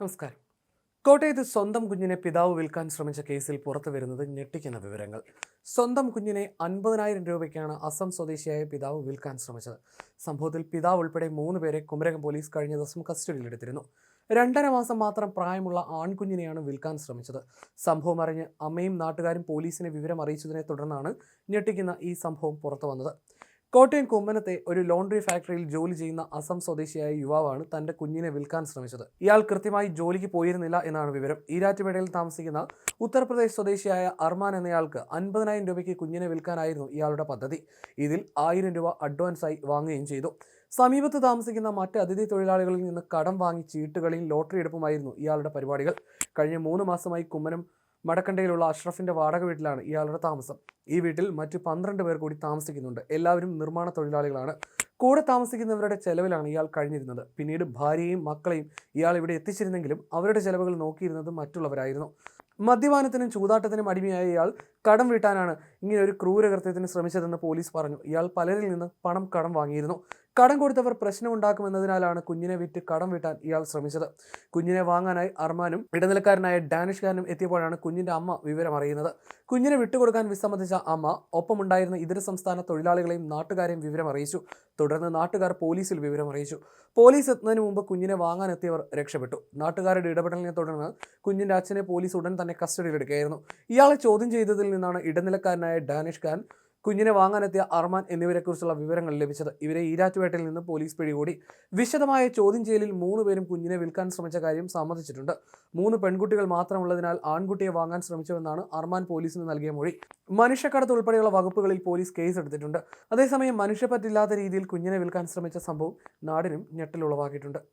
നമസ്കാരം. കോട്ടയത്ത് സ്വന്തം കുഞ്ഞിനെ പിതാവ് വിൽക്കാൻ ശ്രമിച്ച കേസിൽ പുറത്തു വരുന്നത് ഞെട്ടിക്കുന്ന വിവരങ്ങൾ. സ്വന്തം കുഞ്ഞിനെ അൻപതിനായിരം രൂപയ്ക്കാണ് അസം സ്വദേശിയായ പിതാവ് വിൽക്കാൻ ശ്രമിച്ചത്. സംഭവത്തിൽ പിതാവ് ഉൾപ്പെടെ മൂന്ന് പേരെ കുമരകം പോലീസ് കഴിഞ്ഞ ദിവസം കസ്റ്റഡിയിലെടുത്തിരുന്നു. രണ്ടര മാസം മാത്രം പ്രായമുള്ള ആൺകുഞ്ഞിനെയാണ് വിൽക്കാൻ ശ്രമിച്ചത്. സംഭവം അറിഞ്ഞ് അമ്മയും നാട്ടുകാരും പോലീസിനെ വിവരം അറിയിച്ചതിനെ തുടർന്നാണ് ഞെട്ടിക്കുന്ന ഈ സംഭവം പുറത്തു വന്നത്. കോട്ടയം കുമ്മനത്തെ ഒരു ലോണ്ടറി ഫാക്ടറിയിൽ ജോലി ചെയ്യുന്ന അസം സ്വദേശിയായ യുവാവാണ് തന്റെ കുഞ്ഞിനെ വിൽക്കാൻ ശ്രമിച്ചത്. ഇയാൾ കൃത്യമായി ജോലിക്ക് പോയിരുന്നില്ല എന്നാണ് വിവരം. ഈരാറ്റുപേടയിൽ താമസിക്കുന്ന ഉത്തർപ്രദേശ് സ്വദേശിയായ അർമാൻ എന്നയാൾക്ക് അൻപതിനായിരം രൂപയ്ക്ക് കുഞ്ഞിനെ വിൽക്കാനായിരുന്നു ഇയാളുടെ പദ്ധതി. ഇതിൽ ആയിരം രൂപ അഡ്വാൻസായി വാങ്ങുകയും ചെയ്തു. സമീപത്ത് താമസിക്കുന്ന മറ്റ് അതിഥി തൊഴിലാളികളിൽ നിന്ന് കടം വാങ്ങി ചീട്ടുകളിൽ ലോട്ടറി എടുപ്പുമായിരുന്നു ഇയാളുടെ പരിപാടികൾ. കഴിഞ്ഞ മൂന്ന് മാസമായി കുമ്മനം മടക്കണ്ടയിലുള്ള അഷ്റഫിന്റെ വാടക വീട്ടിലാണ് ഇയാളുടെ താമസം. ഈ വീട്ടിൽ മറ്റു പന്ത്രണ്ട് പേർ കൂടി താമസിക്കുന്നുണ്ട്. എല്ലാവരും നിർമ്മാണ തൊഴിലാളികളാണ്. കൂടെ താമസിക്കുന്നവരുടെ ചെലവിലാണ് ഇയാൾ കഴിഞ്ഞിരുന്നത്. പിന്നീട് ഭാര്യയും മക്കളെയും ഇയാൾ ഇവിടെ എത്തിച്ചിരുന്നെങ്കിലും അവരുടെ ചെലവുകൾ നോക്കിയിരുന്നത് മറ്റുള്ളവരായിരുന്നു. മദ്യപാനത്തിനും ചൂതാട്ടത്തിനും അടിമയായ ഇയാൾ കടം വീട്ടാനാണ് ഇങ്ങനെ ഒരു ക്രൂരകൃത്യത്തിന് ശ്രമിച്ചതെന്ന് പോലീസ് പറഞ്ഞു. ഇയാൾ പലരിൽ നിന്ന് പണം കടം വാങ്ങിയിരുന്നു. കടം കൊടുത്തവർ പ്രശ്നമുണ്ടാക്കുമെന്നതിനാലാണ് കുഞ്ഞിനെ വിറ്റ് കടം വീട്ടാൻ ഇയാൾ ശ്രമിച്ചത്. കുഞ്ഞിനെ വാങ്ങാനായി അർമാനും ഇടനിലക്കാരനായ ഡാനിഷ്കാരനും എത്തിയപ്പോഴാണ് കുഞ്ഞിന്റെ അമ്മ വിവരം അറിയുന്നത്. കുഞ്ഞിനെ വിട്ടുകൊടുക്കാൻ വിസമ്മതിച്ച അമ്മ ഒപ്പമുണ്ടായിരുന്ന ഇതര സംസ്ഥാന തൊഴിലാളികളെയും നാട്ടുകാരെയും വിവരം അറിയിച്ചു. തുടർന്ന് നാട്ടുകാർ പോലീസിൽ വിവരം അറിയിച്ചു. പോലീസ് എത്തുന്നതിന് മുമ്പ് കുഞ്ഞിനെ വാങ്ങാനെത്തിയവർ രക്ഷപ്പെട്ടു. നാട്ടുകാരുടെ ഇടപെടലിനെ തുടർന്ന് കുഞ്ഞിന്റെ അച്ഛനെ പോലീസ് ഉടൻ തന്നെ കസ്റ്റഡിയിലെടുക്കുകയായിരുന്നു. ഇയാളെ ചോദ്യം ചെയ്തതിൽ നിന്നാണ് ഇടനിലക്കാരനായ ഡാനിഷ് ഖാൻ കുഞ്ഞിനെ വാങ്ങാനെത്തിയ അർമാൻ എന്നിവരെക്കുറിച്ചുള്ള വിവരങ്ങൾ ലഭിച്ചത്. ഇവരെ ഈരാറ്റുപേട്ടയിൽ നിന്ന് പോലീസ് പിടികൂടി. വിശദമായ ചോദ്യം ചെയ്യലിൽ മൂന്ന് പേരും കുഞ്ഞിനെ വിൽക്കാൻ ശ്രമിച്ച കാര്യം സമ്മതിച്ചിട്ടുണ്ട്. മൂന്ന് പെൺകുട്ടികൾ മാത്രമുള്ളതിനാൽ ആൺകുട്ടിയെ വാങ്ങാൻ ശ്രമിച്ചുവെന്നാണ് അർമാൻ പോലീസിന് നൽകിയ മൊഴി. മനുഷ്യക്കടത്ത് ഉൾപ്പെടെയുള്ള വകുപ്പുകളിൽ പോലീസ് കേസ് എടുത്തിട്ടുണ്ട്. അതേസമയം മനുഷ്യപ്പറ്റില്ലാത്ത രീതിയിൽ കുഞ്ഞിനെ വിൽക്കാൻ ശ്രമിച്ച സംഭവം നാടിനും ഞെട്ടലുളവാക്കിയിട്ടുണ്ട്.